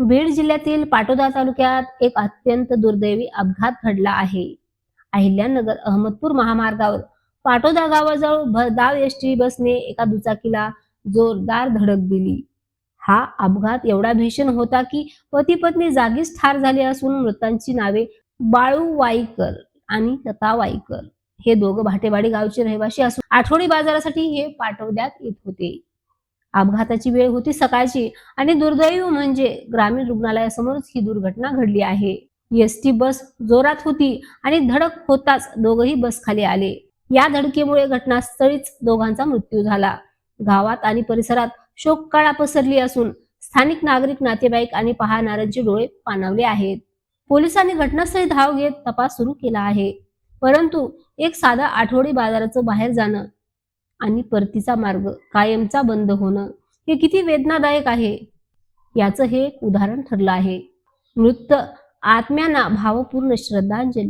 बीड जिल्ह्यातील पाटोदा तालुक्यात एक अत्यंत दुर्दैवी अपघात घडला आहे. अहिल्यानगर अहमदपूर महामार्गावर पाटोदा गावाजवळ भरधाव एस टी बसने एका दुचाकीला जोरदार धडक दिली. हा अपघात एवढा भीषण होता की पती पत्नी जागीच ठार झाले असून मृतांची नावे बाळू वाईकर आणि लता वाईकर. हे दोघं भाटेवाडी गावचे रहिवासी असून आठवडी बाजारासाठी हे पाठवण्यात येत होते. अपघाताची वेळ होती सकाळची. आणि दुर्दैव म्हणजे ग्रामीण रुग्णालयासमोरच ही दुर्घटना घडली आहे. एस टी बस जोरात होती आणि धडक होताच दोघही बस खाली आले. या धडकेमुळे घटनास्थळीच दोघांचा मृत्यू झाला. गावात आणि परिसरात शोककळा पसरली असून स्थानिक नागरिक नातेवाईक आणि पाहणाऱ्यांचे डोळे पाणावले आहेत. पोलिसांनी घटनास्थळी धाव घेत तपास सुरू केला आहे. परंतु एक साधा आठवडी बाजाराचं बाहेर जाणं आणि परतीचा मार्ग कायमचा बंद होणं हे किती वेदनादायक आहे? याचं हे एक उदाहरण ठरलं आहे. मृत आत्म्यांना भावपूर्ण श्रद्धांजली.